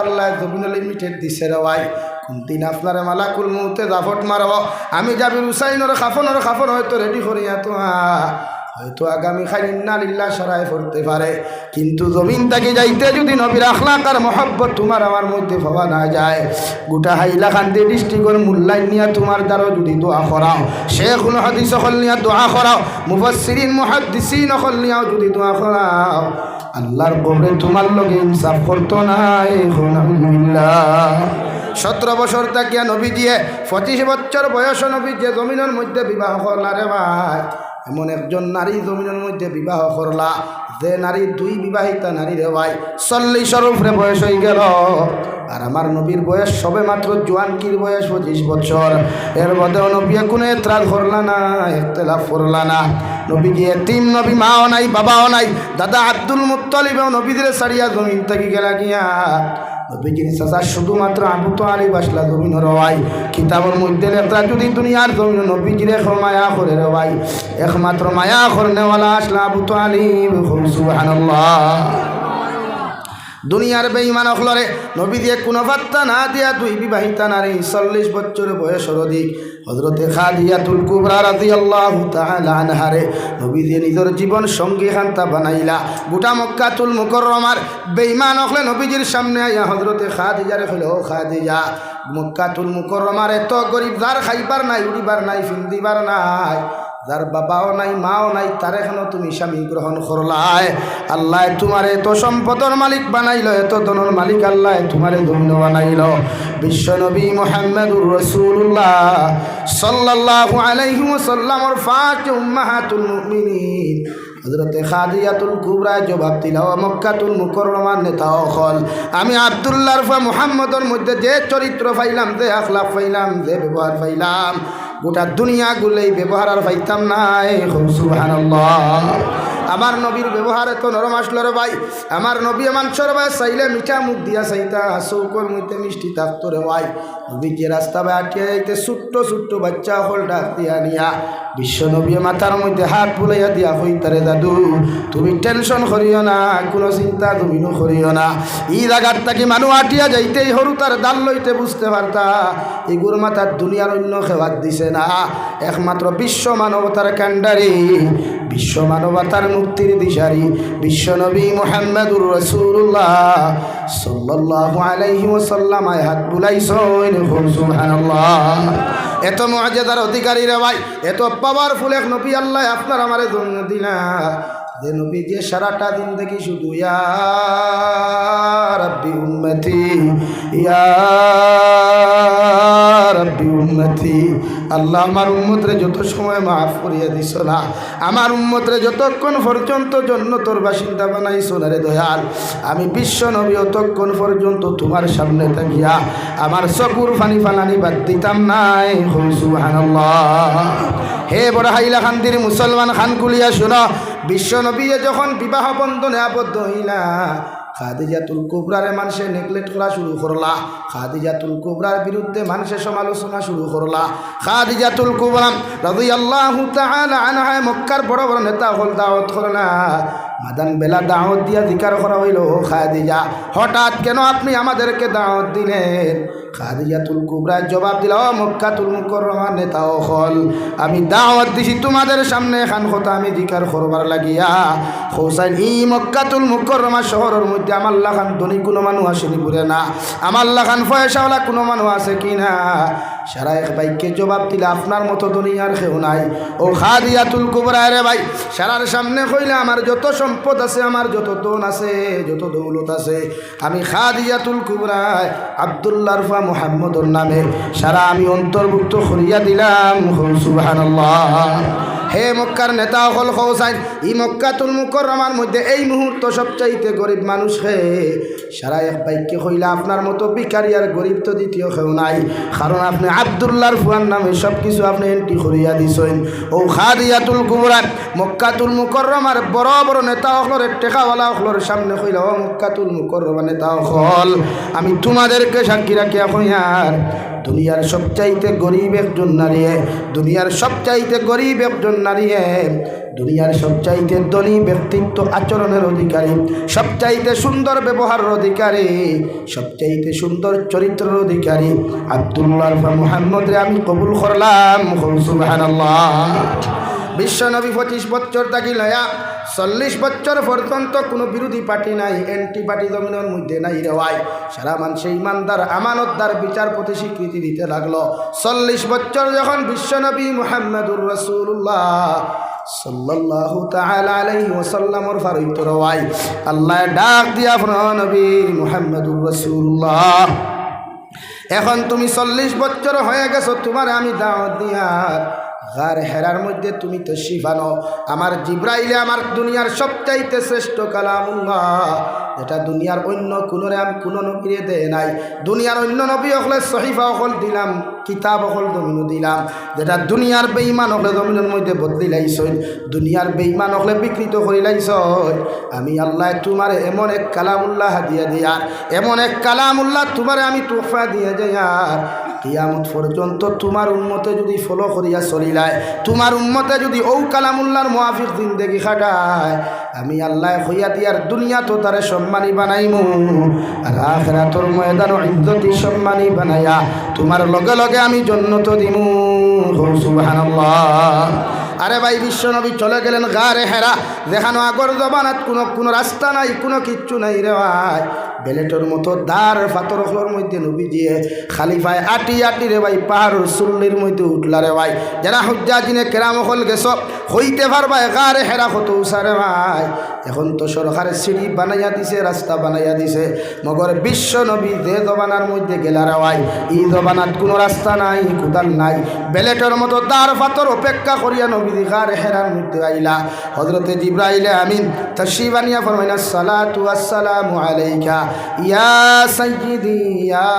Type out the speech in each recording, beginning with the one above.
আল্লাহ জমিন লিমিটেড দিছে রে ভাই। কোন দিন আপনার মালাকুল মুহূর্তে জাফট মারব? আমি যাবি হুসাইনের খাফনের খাফন হয়তো রেডি করিয়া তো হয়তো আগামী খালিন্না লিল্লা সরাই পড়তে পারে। কিন্তু জমিন থেকে যাইতে যদি নবীর আখলাক আর মহব্বত তোমার আমার মধ্যে পাওয়া না যায়, গোটা হাইলাকান্দি ডিস্ট্রিক্টের মূল্যায়ন নিয়ে তোমার দ্বারা যদি দোয়া করাও শেখ হাদিস সকল নিয়ে দোয়া করাও মুফসিরিন মুহাদ্দিসিন সকল নিয়েও যদি দোয়া করাও, আল্লাহর কবরে তোমার লগে ইনসাফ করতো না সতেরো বছর থাকিয়া নবী দিয়ে পঁচিশ বছর বয়স নবী যে জমিনের মধ্যে বিবাহ করলা রে ভাই। এমন একজন নারী জমিনের মধ্যে বিবাহ করলা। যে নারী দুই বিবাহিতা নারী রে ভাই চল্লিশের উপরে বয়স হয়ে গেল। আর আমার নবীর বয়স সবে মাত্র জোয়ানকির বয়স, পঁচিশ বছর। এর মধ্যেও নবী কোনো এতরাজ করলা না একতলাফ করলা না। নবী গিয়ে, তিন নবী মাও নাই, বাবাও নাই, দাদা আব্দুল মুত্তলিবেও নবীদের সারিয়া জমিন থেকে গেলা গিয়া নবীজির চাচা শুধুমাত্র আবু তো আলী বাসলা জমিন রওয়াই কিতাবের মধ্যে লেখা যদি দুনিয়ার জমিন নবীজির এখন মায়া করে রওয়াই একমাত্র মায়া করে নেওয়ালা আসলা আবু তো আলী সুবহানাল্লাহ। দুনিয়ার বেইমান অখলরে নবী দিয়ে কোনো বার্তা না দিয়া দুই বিবাহিতা নারী চল্লিশ বছর বয়সের অধিক। হজরতে খাদিয়াতুল কুবরা রাজি আল্লাহ আনহারে নবী দিয়ে নিজের জীবন সঙ্গী খান্তা বানাইলা। গোটা মক্কাতুল মুকরমার বেইমান অখলে নবীজির সামনে আইয়া হজরতে খাদিজারে হইলে ও খাদিজা, মক্কাতুল মুকরমার এত গরিব যার খাইবার নাই, উড়িবার নাই, ফিন্দিবার নাই। যার বাবাও নাই, মাও নাই, তার এখনও তুমি স্বামী গ্রহণ করলাই। আল্লাহ তোমার এত সম্পদর মালিক বানাইল, এত ধনের মালিক আল্লাহ তোমারে ধন্য বানাইল। বিশ্ব নবী মোহাম্মদুর রসুল্লাহ সাল্লাল্লাহু আলাইহি ওয়াসাল্লামর ফাঁক উম্মাহাতুল মুমিনিন। হজরতে খাদিয়াতুল কুবরায় জবাব দিল মক্কাতুল মুকরমার নেতা অখল আমি আবদুল্লাহর ফা মুহাম্মদর মধ্যে যে চরিত্র পাইলাম, যে আখলাফ পাইলাম, যে ব্যবহার পাইলাম গোটা দুনিয়া গুলেই ব্যবহার আর পাইতাম নাই। সুবহানাল্লাহ। আমার নবীর ব্যবহার এত নরম আসলো রে ভাই। আমার নবী মাংসর ভাই, চাইলে মিঠা মুখ দিয়া চাইতা চৌকর মধ্যে মিষ্টি থাকতো রে ভাই। নবীকে রাস্তা ভাই আটিয়া যাইতে ছোট্ট ছোট্ট বাচ্চা হল ডাক দিয়া নিয়া। বিশ্ব নবী মাথার মধ্যে হাত বুলাইয়া দিয়া হইতারে দাদু, তুমি টেনশন করিও না, কোনো চিন্তা তুমি করিও না। ই জায়গার তাকে মানুষ আটিয়া যাইতেই সরু তার দাল লইতে বুঝতে পারতা। এগুর মাথার দুনিয়ার অন্য খেয়াত দিছে না। একমাত্র বিশ্ব মানবতার কাণ্ডারি বিশ্ব মানবতার মুক্তির দিশারি বিশ্ব নবী মোহাম্মদুর রসুল্লাহ সাল্লাল্লাহু আলাইহি ওয়াসাল্লাম, আয় হাত বুলাইছেন সুবহানাল্লাহ। এত মর্যাদার অধিকারী রে ভাই, এত পাওয়ারফুল এক নবী আল্লাহ আপনার আমারে জন্য দিলা। যে নবী যে সারাটা দিন দেখি শুধু, ইয়া রাব্বি উম্মতি, ইয়া রাব্বি উম্মতি আল্লাহ আমার উম্মতরে যত সময় মাফ করিয়া দিস না, আমার উম্মতরে যতক্ষণ পর্যন্ত জন্য তোর বাসিন্দা বানাইছ না রে দয়াল, আমি বিশ্ব নবী অতক্ষণ পর্যন্ত তোমার সামনে থাকিয়া আমার চকুর ফানি ফালানি বাদ দিতাম নাই। হে বড় হাইলা খান্দির মুসলমান খানকুলিয়া শুনো, বিশ্ব নবী যখন বিবাহ বন্ধনে আবদ্ধ হইলা খাদিজাতুল কুবরারে মানুষে নেগলেক্ট করা শুরু করলা। খাদিজাতুল কুবরার বিরুদ্ধে মানুষের সমালোচনা শুরু করলা। খাদিজাতুল কুবরাম রাজি আল্লাহ আনহায় মক্কার বড় বড় নেতা হল দাওয়াত করলা মাদান বেলা দাওয়াত দিয়া জিকার করা হইল, খাদিজা। হঠাৎ কেন আপনি আমাদেরকে দাওয়াত দিলেন? খাদিজাতুল কুবরা জবাব দিল ও মক্কাতুল মুকররমার নেতা হল, আমি দাওয়াত দিছি তোমাদের সামনে, খান কথা আমি জিকার করবার লাগিয়া। হোসাইন ই মক্কাতুল মুকরমা শহরের মধ্যে আমার লাখান ধনী কোনো মানুষ আসেনি ঘুরে না। আমার লাখান ফয়সাওয়ালা কোনো মানুষ আছে কি না? সারা এক বাইককে জবাব দিলে আপনার মতো দুনিয়ার কেউ নাই। ও খাদিয়াতুল কুবরা রে ভাই, সারার সামনে কইলে আমার যত সম্পদ আছে, আমার যত দোন আছে, যত দৌলত আছে, আমি খাদিয়াতুল কুবরায় আবদুল্লা রফা মোহাম্মদর নামে সারা আমি অন্তর্ভুক্ত করিয়া দিলাম। সুবহানাল্লাহ। হে মক্কার নেতা হল হৌসাইন ই মক্কাতুল মুকররমার মধ্যে এই মুহূর্ত সবচাইতে গরিব মানুষ হে। সারা এক বাইককে হইলে আপনার মতো বিকারি আর গরিব তো দ্বিতীয় কেউ নাই। কারণ আপনি আবদুল্লাহর ফুয়ার নামে সব কিছু আপনি এন্ট্রি করিয়া দিছেন। ও খাদিয়াতুল কুবরান মক্কাতুল মুকরমার বড় বড় নেতা হলরের টেকাওয়ালা হলর সামনে কইল ও মক্কাতুল মুকরমা নেতা হল। আমি তোমাদেরকে সাক্ষী রাখি এখন আর, দুনিয়ার সবচাইতে গরিব একজন নারী দুনিয়ার সবচাইতে গরিব একজন নারী দুনিয়ার সবচাইতে ধনী ব্যক্তিত্ব আচরণের অধিকারী, সবচাইতে সুন্দর ব্যবহারের অধিকারী, সবচাইতে সুন্দর চরিত্রের অধিকারী। আব্দুল্লাহ মোহাম্মদরে আমি কবুল করলাম। বিশ্ব নবী পঁচিশ বছর থাকি লয়া চল্লিশ বছর পর্যন্ত কোনো বিরোধী পার্টি নাই এন্টি পার্টি জমিনের মধ্যে নাই রেওয়াই সারা মানুষে ইমানদার, আমানতদার বিচারপতি স্বীকৃতি দিতে লাগল। চল্লিশ বছর যখন বিশ্বনবী মুহাম্মদুর রসুল্লাহ ডাক দিয়া এখন তুমি চল্লিশ বছর হয়ে গেছো, তোমার আমি দাওয়াত দিয়ার গার হেরার মধ্যে তুমি তো শিফানো আমার জিব্রাইলে আমার দুনিয়ার সবচাইতে শ্রেষ্ঠ কালামুল্লাহ। এটা দুনিয়ার অন্য কোনোরে আমি কোনো নবীরে দেয় নাই। দুনিয়ার অন্য নবী হলে সহিফা অকল দিলাম, কিতাব অকল দমিনও দিলাম। যেটা দুনিয়ার বেইমান হলে দমিনের মধ্যে বদলি লাইছই। দুনিয়ার বেইমান হলে বিকৃত করি লাইছ আমি আল্লাহ তোমার এমন এক কালামুল্লাহ দিয়ে দিয়ার। এমন এক কালামুল্লাহ তোমারে আমি তোফা দিয়ে যাইয়ার কিয়ামত পর্যন্ত তোমার উন্মতে যদি ফলো করিয়া চলিলায়, তোমার উন্মতে যদি ঔ কালামুল্লার দিন দেখি খাটায়, আমি আল্লাহ হইয়া দিয়ার দুনিয়া তো তারে সম্মানী বানাইমু, আর আখেরাতর ময়দান ইজ্জতি সম্মানী বানাইয়া, তোমার লগে লগে আমি জন্নত দিমু। সুবহানাল্লাহ। আরে ভাই, বিশ্বনবী চলে গেলেন গারে হেরা। দেখানো আগর জবানাত, কোনো কোনো রাস্তা নাই, কোনো কিচ্ছু নাই রে ভাই। বেলেটর মতো দার ফাতরখলোর মধ্যে নবী দিয়ে খালিফায় আটি আটি রে ভাই পাহাড়ের সুল্লির মধ্যে উঠলা রে ভাই। যারা হজ্জা জিনে কেরাম হল গেছ, হইতে পারবা গারে হেরা কত উষারে ভাই। এখন তো সরকারে সিঁড়ি বানাইয়া দিছে, রাস্তা বানাইয়া দিছে। মগর বিশ্ব নবী দে জবানার মধ্যে গেলা রে ভাই ই জবানাত কোনো রাস্তা নাই কোদাল নাই। বেলেটর মতো দার ফাতর অপেক্ষা করিয়া নবী হজরতে জিব্রাইলে আমিন আনিয়া ফরমাইনা সালাতু আসসালামু আলাইকা ইয়া সাইয়্যিদি, ইয়া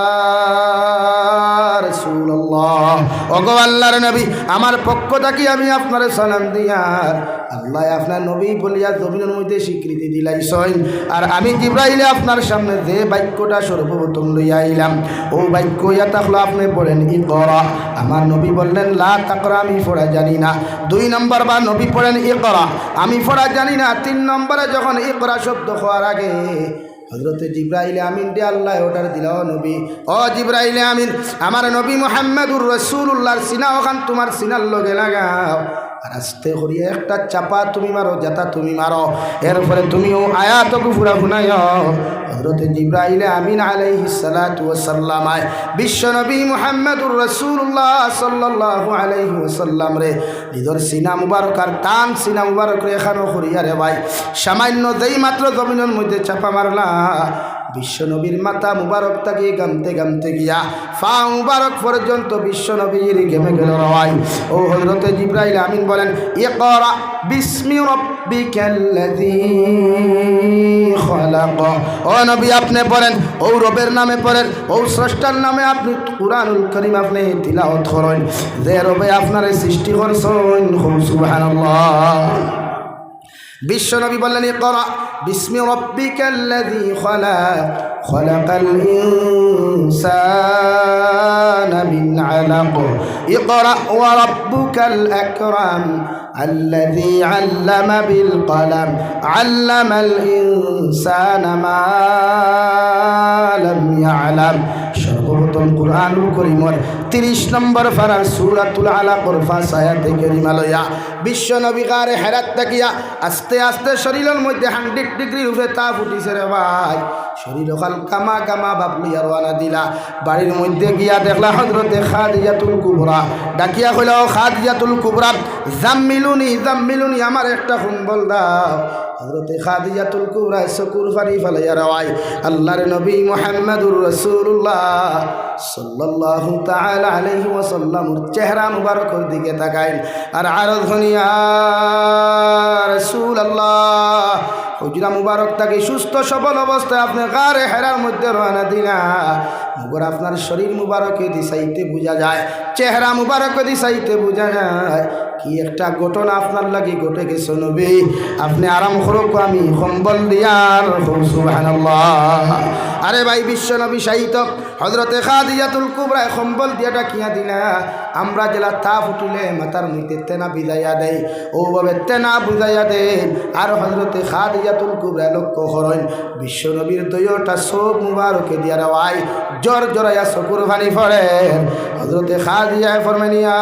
রাসূলুল্লাহ। ওগো আল্লাহর নবী, আমার পক্ষ থেকে আমি আপনার সালাম দিয়ার আল্লাহ আপনার নবী বলিয়া জমিনের মধ্যে স্বীকৃতি দিলাইছেন। আর আমি জিব্রাইলে আপনার সামনে যে বাক্যটা সর্বপ্রথম লইয়া আইলাম, ও বাক্য ইয়া থাকল আপনি বলেন ই করা আমার নবী বললেন, লা তাকরা, আমি পড়া জানি না। দুই নম্বর বা নবী পড়েন ই করা আমি পড়া জানি না। তিন নম্বরে যখন ই করা শব্দ হওয়ার আগে হজরতে জিব্রাইলে আমিন দে আল্লাহ ওটার দিল নবী। ও জিব্রাইলে আমিন, আমার নবী মোহাম্মদুর রসুল্লাহর সিনা, ওখান তোমার সিনার লগে লাগাও। আর আস্তে করিয়া একটা চাপা তুমি মারো, যাতা তুমি মারো। এরপরে তুমিও আয়াত ফুরা শুনাই হজরতে জিব্রাইলে আমিন আলাইহি সালাতু ওয়াসাল্লামায় বিশ্ব নবী মুহাম্মদুর রাসূলুল্লাহ সাল্লাল্লাহু আলাইহি ওয়াসাল্লাম রে। নিজের সিনা মুবারক আর টান সিনা মুবারক রে এখানো করিয়া রে ভাই। সামান্য দেই মাত্র জমিনের মধ্যে চাপা মারলা বিশ্ব নবীর মাথা মুবারক তাকে গামতে গামতে গিয়া ফা মুবারক পর্যন্ত বিশ্বনবীর গেমে গেল রওয়াই ও হজরতে জিব্রাইল আমিন বলেন, ইকরা বিসমি রাব্বিকাল্লাযী খালাক। ও নবী, আপনি পড়েন, ও রবের নামে পড়েন, ও স্রষ্টার নামে আপনি কুরআনুল করিম আপনি তিলাওয়াত করেন। যে রবে আপনারে সৃষ্টি করছেন, সুবহানাল্লাহ। বিশ্বনবী বললেন, ইকরা باسم ربك الذي خلق خلق الإنسان من علق. اقرأ وربك الأكرم. الذي علم بالقلم علم الإنسان ما لم يعلم সর্বপ্রথম কোরআনুল করিমর তিরিশ নম্বর ফারার সুরাতুল আলা করফা সায়াতে করিমালয়া বিশ্ব নবিকারে হেরাত তাকিয়া আস্তে আস্তে শরীরের মধ্যে হান্ড্রেড ডিগ্রি উপরে তাপ উঠিছে রে ভাই শরীর খাল কামা কামা বাপ লইয়া রওনা দিলা। বাড়ির মধ্যে গিয়া দেখলা হজরতে খাদিজাতুল কুবরা। ডাকিয়া কইলা খাদিজাতুল কুবরা, জাম্মিলুনি জাম্মিলুনি, আমার একটা কুম্বল দাও। হজরতে খাদিজাতুল কুবরা চকুর ফানি ফেলাইয়া রাওয়াই আল্লাহর নবী মুহাম্মদুর রাসূলুল্লাহ সাল্লাল্লাহু তাআলা আলাইহি ওয়াসাল্লামর চেহারা মুবারকের দিকে তাকাইন। আর আরও ধনিয়া হুজরা মুবারক তাকে সুস্থ, সবল অবস্থায় আপনার গারে হেরার মধ্যে রওনা দিলা। মগর আপনার শরীর মুবারকে দিশাইতে বোঝা যায়, চেহারা মুবারকে দিশাইতে বোঝা যায়। কি একটা ঘটনা আপনার লাগে ঘটে গেছে নবী। আপনি আরাম করুক, আমি সম্বল দিয়ার সুবহানাল্লাহ। আরে ভাই বিশ্ব নবী সাহিত্য হজরতে খাদিয়াতুল কুবরায় সম্বল দিয়া ডাকিয়া দিলা? আমরা জেলা তাপ উঠিলে মাথার মধ্যে তেনা বিদাইয়া দেয় ওভাবে তেনা বুঝাইয়া দেন আর হজরতে খাদিয়াতুল কুবরায় লক্ষ্য করেন বিশ্ব নবীর দৈয়টা সব মুবারকে দিয়া রেওয়াই জ্বর জড়াইয়া চকুর ভানি ফরে হজরতে খাদিয়ায় ফরমানিয়া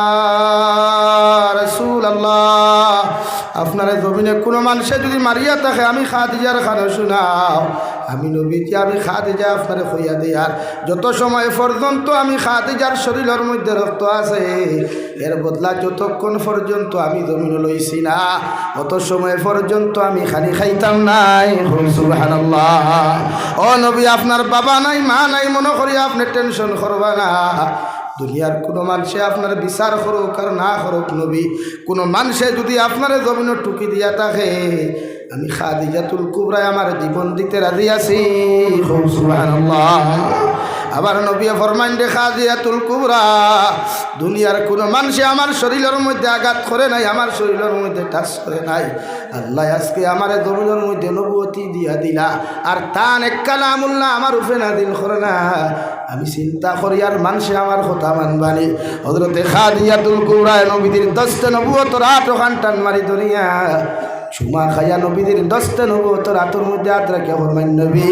রসুল আল্লাহ আপনার জমিনে কোনো মানুষে যদি মারিয়া থাকে, আমি খাদিজার খানা শুনাও। আমি নবীজি আমি খাদিজা, আপনার হইয়া দিই। আর যত সময় পর্যন্ত আমি খাদিজার শরীরের মধ্যে রক্ত আছে, এর বদলা যতক্ষণ পর্যন্ত আমি জমিন লইছি না, অত সময় পর্যন্ত আমি খালি খাইতাম নাই। সুবহানাল্লাহ। ও নবী, আপনার বাবা নাই, মা নাই, মনে করি আপনি টেনশন করবা না। দুনিয়ার কোনো মানুষে আপনার বিচার করুক আর না করুক নবী, কোনো মানুষে যদি আপনার জমিন টুকি দিয়া থাকে আমি খাদিজাতুল কুবরায় আমার জীবন দিতে রাজি আছি। আবার নবী ফরমান দে খাদিজাতুল কুবরা, দুনিয়ার কোনো মানুষে আমার শরীরের মধ্যে আঘাত করে নাই, আমার শরীরের মধ্যে টাচ করে নাই। আল্লাহ আজকে আমার জমিনের মধ্যে নবতী দিয়া দিলা। আর তান এক কালামুল্লাহ আমার উপে না দিল করে না। আমি চিন্তা করি, আর মানুষে আমার কথা মানবানি হজরতে খাদিয়াতুল কুবরায় নবীদের দশটা নবুয়তর আট ওখান টান মারি ধরিয়া সুমা খাইয়া নবীদের দশটা নবুয়ত রাতর মধ্যে হাত রাখে ফরমাইন নবী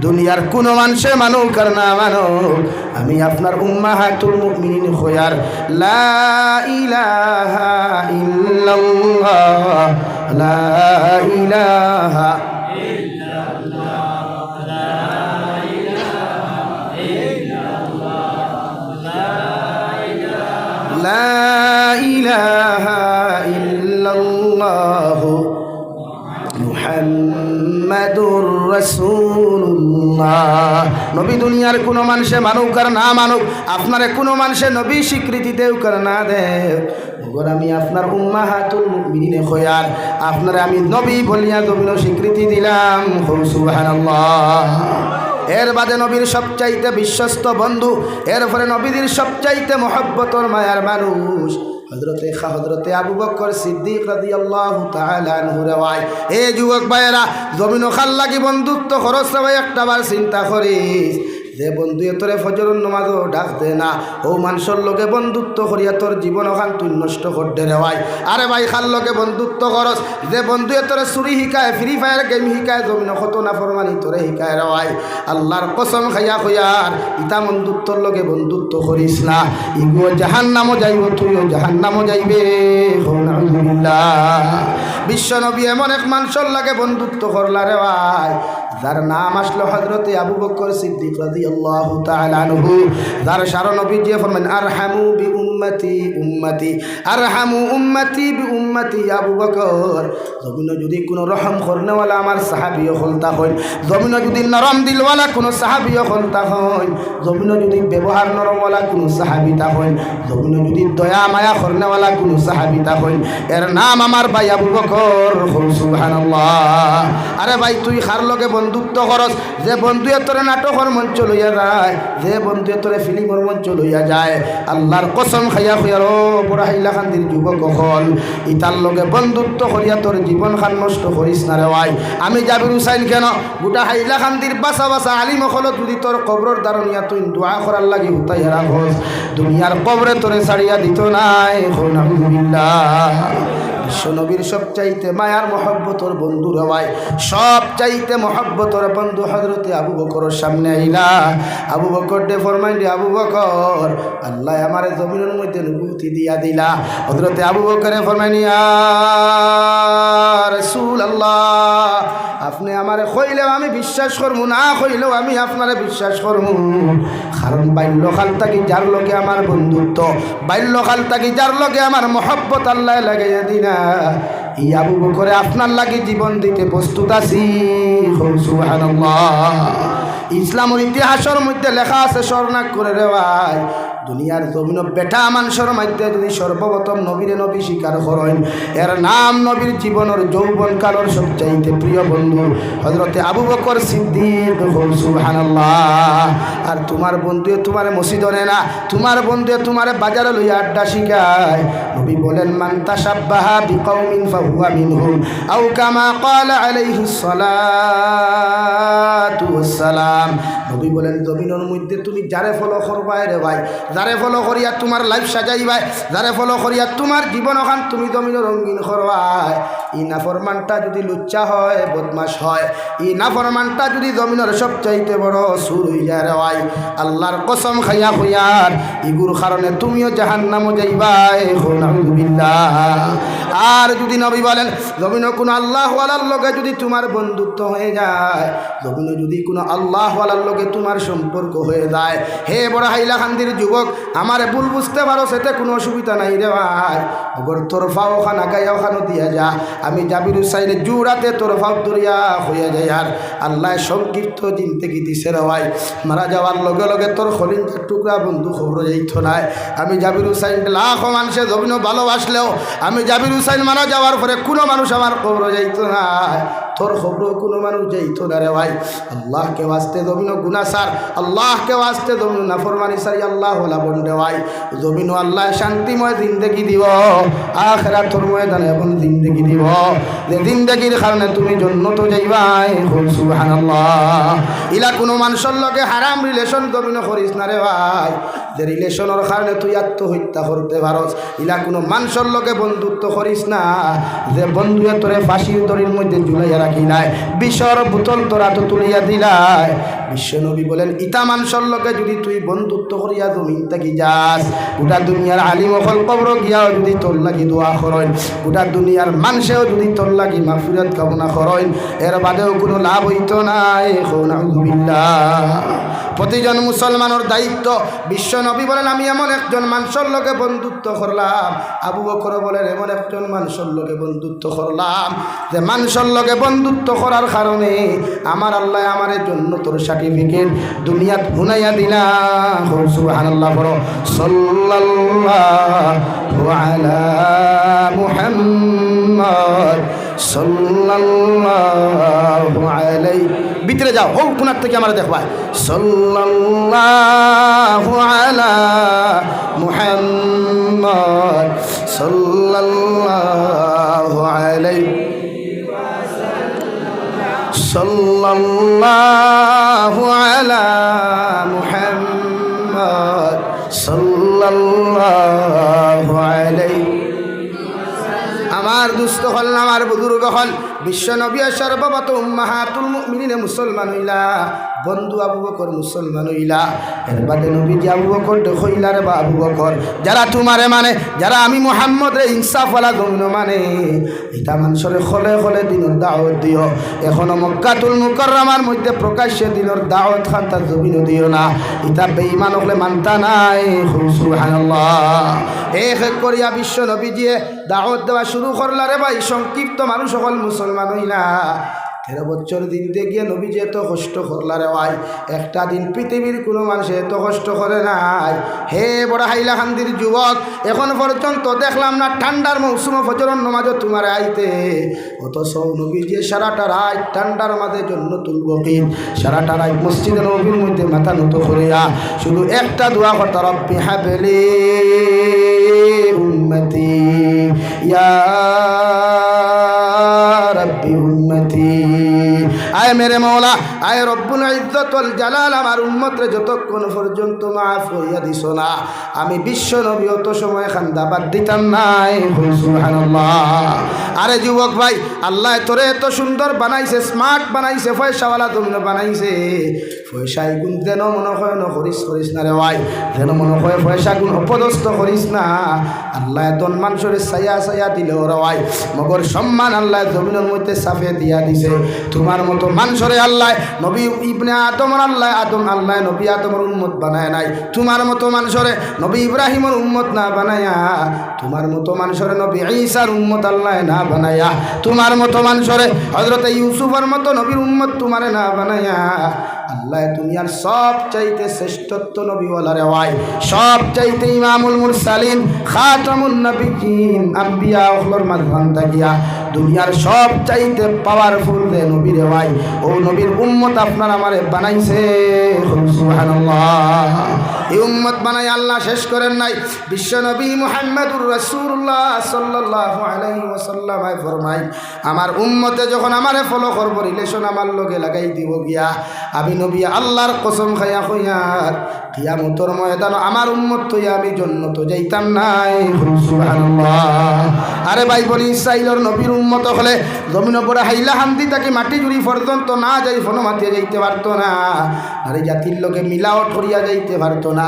দুনিয়ার কোন মানুষে মানুক আর না মানুক আমি আপনার উম্মা হাতুল মুমিনিন হইয়ার লা ইলাহা ইল্লাল্লাহ লা ইলাহা لا إله إلا الله মুহাম্মাদুর রাসূলুল্লাহ। নবী দুনিয়ার কোনো মানুষে মানুক আর না মানুক, আপনারে কোনো মানুষে নবী স্বীকৃতি দেও কর না দেও ওগর আমি আপনার উম্মাহাতুল মুমিনিনে খয়ার, আপনারে আমি নবী বলিয়া জমিন স্বীকৃতি দিলাম। সুবহানাল্লাহ। এর বাদে নবীর সবচাইতে বিশ্বস্ত বন্ধু, এর ফলে নবীদের সবচাইতে মহব্বতর মায়ার মানুষ। হজরতে খা হজরতে আবু বকর সিদ্দিক রাদিয়াল্লাহু তাআলা আনহু রেওয়ায় এ যুবক ভাইয়েরা, জমিন খাল লাগি বন্ধুত্ব খরচ সবাই একটা বার চিন্তা করিস। যে বন্ধু তোরে ফজরুন নমাজও ডাক দে না, ও মানুষের লোকে বন্ধুত্ব করিয়া তোর জীবন ওখান তুই নষ্ট করতে রেওয়াই আরে ভাই। খাল লোকে বন্ধুত্ব করস যে বন্ধু তোরে চুরি শিকায় ফ্রি ফায়ার গেম শিকায়, জমিন কত না ফরমানি তোরে শিকায় রেওয়াই আল্লাহর কসম খাইয়া খয়ার ইতা বন্ধুত্বর লোকে বন্ধুত্ব করিস না। ইগো জাহান নামও যাইব, তুইও জাহান নামও যাইবে বিশ্ব নবী এমন এক মানুষের লাগে বন্ধুত্ব করলা রে ভাই। যার নাম আসলো হজরতে আবু বকর সিদ্দিক রাদিয়াল্লাহু তাআলা আনহু, যার সারা নবী যে ফরমান আরহামু বি উম্মতি উম্মতি আরহামু উম্মতি বি উম্মতি আবু বকর। জমিন যদি কোনো রহম করনেওয়ালা আমার সাহাবীও হলতা হইন জমিন যদি নরম দিলওয়ালা কোনো সাহাবীও হলতা হইন জমিন যদি ব্যবহার নরমওয়ালা কোনো সাহাবিতা হইন জমিন যদি দয়া মায়া করনেওয়ালা কোনো সাহাবিতা হইন এর নাম আমার ভাই আবু বকর সুবহানাল্লাহ। আরে ভাই, তুই খার লগে বন্ধুত্ব করস যে বন্ধুয়ে তোরে নাটকর মঞ্চ লইয়া যায়, যে বন্ধুয়ে তোরে ফিল্মর মঞ্চ লইয়া যায়, আল্লাহর কসম খাইয়া খুয়ার ও বড় হাইলা খান্দির যুবক হল। ইতার লগে বন্ধুত্ব করিয়া তোর জীবন খান নষ্ট করিস না রে ভাই। আমি জাবির হুসাইন কেন? গোটা হাইলা খান্দির বাসা বাসা আলিম হল যদি তোর কবরর দারণিয়া তুই দোয়া করার লাগি হুতাই হেরা ঘোষ দুনিয়ার কবরে তোরে ছাড়িয়া দিত নাই বিশ্বনবীর সব চাইতে মায়ার মহব্বতর বন্ধু রবাই সব চাইতে মহব্বতর বন্ধু হজরতে আবু বকর সামনে আইলা। আবু বকর ডে ফরমাইন্ডে আবু বকর, আল্লাহ আমার জমিনের মধ্যে অনুভূতি দিয়া দিলা। হজরতে আবু বকরে ফরমাইনিয়া রসুল আল্লাহ আপনি আমারে কইলেও আমি বিশ্বাস করব, না কইলেও আমি আপনারে বিশ্বাস করব। কারণ বাল্যকাল থাকি যার লগে আমার বন্ধুত্ব? বাল্যকাল থাকি যার লগে আমার মহব্বত আল্লাহ লাগাইয়া দিনা ই আবু বকরে আপনার লাগি জীবন দিতে প্রস্তুত আছি। সুবহানাল্লাহ। ইসলামের ইতিহাসের মধ্যে লেখা আছে স্বর্ণাক করে রেওয়ায়। দুনিয়ার জমিন বেটা মানুষের মধ্যে যদি সর্বপ্রথম নবীরে নবী স্বীকার করেন, এর নাম নবীর জীবনের যৌবন কালর সবচাইতে প্রিয় বন্ধু হজরতে আবু বকর সিদ্দিক। আর তোমার বন্ধু তোমার মসজিদনে না, তোমার বন্ধু তোমার বাজারে লইয়া আড্ডা শিখায়। নবী বলেন, মান তাসাব্বাহা বিকৌমিন ফাহুয়া মিনহুম আও কামা ক্বালা আলাইহিস সালাতু ওয়াসসালাম নবী বলেন, জমিনের মধ্যে তুমি যারে ফলো করবাই রে ভাই যারে ফলো করিয়া তোমার লাইফ সাজাইবাই, যারে ফলো করিয়া তোমার জীবন ওখান তুমি জমিনের রঙ্গিন করবাই। ই নাফরমানটা যদি লুচ্চা হয় বদমাস হয়। ই নাফরমানটা যদি জমিনের সবচাইতে বড় সুর হয়ে যায় রে ভাই, আল্লাহর কসম খাইয়া হইয়ার ইগুর কারণে তুমিও জাহান নামো যাইবাই আর যদি নবী বলেন জমিন কোনো আল্লাহওয়ালার লগে যদি তোমার বন্ধুত্ব হয়ে যায় জমিন যদি কোনো আল্লাহওয়ালার লগে তোমার সম্পর্ক হয়ে যায়, হে বড় হাইলাকান্দির যুবক আমার ভুল বুঝতে পারো, সেতে কোনো অসুবিধা নাই রে ভাই। ওগর তোর ফাও খানা গাইয়া ওখানো দিয়া যা। আমি জাবির হুসাইনে জুড়াতে তোর ফাও দরিয়া হইয়া যায় আর আল্লাহ সংক্ষিপ্ত কি দিছে রে ভাই। মারা যাওয়ার লগে লগে তোর খলিন টুকরা বন্ধু খবর যাইত নাই। আমি জাবির হুসাইন লাখ মানুষে জমিনও ভালোবাসলেও, আমি জাবির হুসাইন মারা যাওয়ার পরে কোনো মানুষ আমার খবর যাইত না তোর খবর কোনো মানুষ যাইত না রে ভাই। আল্লাহকে ওয়াস্তে জমিন গুনা সার, আল্লাহকে ওয়াস্তে জমিন নাফরমানি সারি, আল্লাহ হলা বন্ডে ভাই। জমিন আল্লাহ শান্তিময় জিন্দগি দিব আখরা তোর ময়দানে এখন জিন্দগি দিব যে জিন্দগির কারণে তুমি জন্নত যাইবাই সুবহানাল্লাহ। ইলা কোনো মানুষের লগে হারাম রিলেশন জমিন করিস না রে ভাই। যে রিলেশনের কারণে তুই আত্মহত্যা করতে পারস, ইলা কোনো মানুষের লগে বন্ধুত্ব করিস না। যে বন্ধুয়ে তোরে ফাঁসির দড়ির মধ্যে ঝুলাইয়া রাখি নাই। বিষর বোতল তোরা তো তুলিয়া দিলাই। বিশ্বনবী বলেন, ইতা মানুষের লগে যদি তুই বন্ধুত্ব করিয়া জমিন থাকি যাস, গোটা দুনিয়ার আলিম অকল কবর গিয়াও যদি তোর লাগি দোয়া করেন, গোটা দুনিয়ার মানুষেও যদি তোর লাগি মাফিরত কামনা করেন, এর বাদেও কোনো লাভ হইত নাই। প্রতিজন মুসলমানের দায়িত্ব, বিশ্ব নবী বলেন, আমি এমন একজন মানুষের লোকে বন্ধুত্ব করলাম। আবু বকর বলেন, এমন একজন মানুষের লোকে বন্ধুত্ব করলাম যে মানুষের লোকে বন্ধুত্ব করার কারণে আমার আল্লাহ আমার জন্য তোর সার্টিফিকেট দুনিয়াত হুনাইয়া দিলাম সুবহানাল্লাহ বড় সাল্লাল্লাহু আলা মুহাম্মদ সাল্লাল্লাহু আলাইহি। ভিতরে যাও হো কোনার থেকে আমরা দেখবাই সাল্লাল্লাহু আলা মুহাম্মদ সাল্লাল্লাহু সাল্লাল্লাহু আলা মুহাম্মদ সাল্লাল্লাহু আলাইহি। আমার দুস্থ হল না আমার বুজুর্গ হল। বিশ্ব নবী সর্ববত উম্মাহাতুল মুমিনিনে মুসলমান হইলা, বন্ধু আবু বকর মুসলমান হইলা। এর নবী যে আবু বকর হইলা রে বা আবু বকর। যারা তোমারে মানে যারা আমি মোহাম্মদ রে ইনসাফওয়ালা গমন মানে এটা মানুষের খলে খলে দিনের দাওয়াত দিও। এখনও মক্কাতুল মুকররমার মধ্যে প্রকাশ্যে দিনের দাওয়াত খান, তার জমিন দিও না। ইটা বেঈমান হলে মানতা নাই এক এক করিয়া বিশ্ব নবীজিয়ে দাওয়াত দেওয়া শুরু করলা রে ভাই, সংক্ষিপ্ত মানুষ সকল মুসলমান। হইলা তেরো বছর দিনতে গিয়ে নবীজি এত কষ্ট করলা রে ভাই। একটা দিন পৃথিবীর কোনো মানুষ এত কষ্ট করে নাই। হে বড় হাইলাকান্দির যুবক, এখন পর্যন্ত দেখলাম না ঠান্ডার মৌসুম ফজরন নমাজ তোমার আইতে। অত সব নবীজি সারাটা রাত ঠান্ডার মাঝে জন্য তুলব কি? সারাটা রাত মসজিদে নবীর মধ্যে মাথা নত করিয়া শুধু একটা দোয়া করতে, রব্বি হাবেলি উম্মতি, ইয়া আয় মেরে মৌলা আয় রব্বুল ইজ্জতল জালাল, আমার উন্মতরে যতক্ষণ পর্যন্ত মাফ হইয়া দিস না, আমি বিশ্ব নবী অত সময় খান্দাবাদ দিতাম নাই। আরে যুবক ভাই, আল্লাহ তোরে এত সুন্দর বানাইছে স্মার্ট বানাইছে, পয়সাওয়ালা তুমি বানাইছে। পয়সাই গুণ যেন মনে হয় ন করিস করিস না রে ভাই যেন মনে হয় পয়সা গুণ অপদস্থ করিস না। আল্লাহ এতন মানুষের সাইয়া সাইয়া দিলে ওরা ভাই মগর সম্মান আল্লাহ জমিনের মধ্যে সাফে দিয়া দিছে। তোমার মতো মানুষরে আল্লাহ, নবী ইবনে আদমর আল্লাহ, আদম আল্লাহ, নবী আদমর উম্মত বানায় নাই। তোমার মতো মানুষরে নবী ইব্রাহিমর উম্মত না বানায়া। তোমার মতো মানুষরে নবী ঈসার উম্মত আল্লাহ না বানায়া। তোমার মতো মানুষরে হজরত ইউসুফের মতো নবীর উম্মত তোমারে না বানায়া। আল্লাহ দুনিয়ার সব চাইতে শ্রেষ্ঠত্ব নবীওয়ালা রেওয়াই সব চাইতে ইমামুল মুরসালিন খাতামুল নবীন আম্বিয়া ওখলোর মাঝখান থাকিয়া দুনিয়ার সব চাইতে পাওয়ারফুল রে নবী রেওয়াই ও নবীর উম্মত আপনার আমারে বানাইছে। সুবহানাল্লাহ। এই উম্মত বানাই আল্লাহ শেষ করেন নাই। বিশ্ব নবী মুহাম্মদুর রাসূলুল্লাহ সাল্লাল্লাহু ফরমাই আমার উম্মতে যখন আমারে ফলো করব রিলেশন আমার লগে লাগাই দিব গিয়া, আমি নবী আল্লাহর কসম খাইয়া কইয়ার কিয়ামতর ময়দান আমার উম্মত তো আমি জন্নত যাইতাম নাই। আরে ভাই বলি ইসরাইলর নবীর উম্মত হলে জমিন পরে হাইলা হান্দি তাকে মাটি জুড়ি পর্যন্ত না যাই ফোন মাতিয়ে যাইতে পারতো না। আরে জাতির লোকে মিলাওট করিয়া যাইতে পারতো না।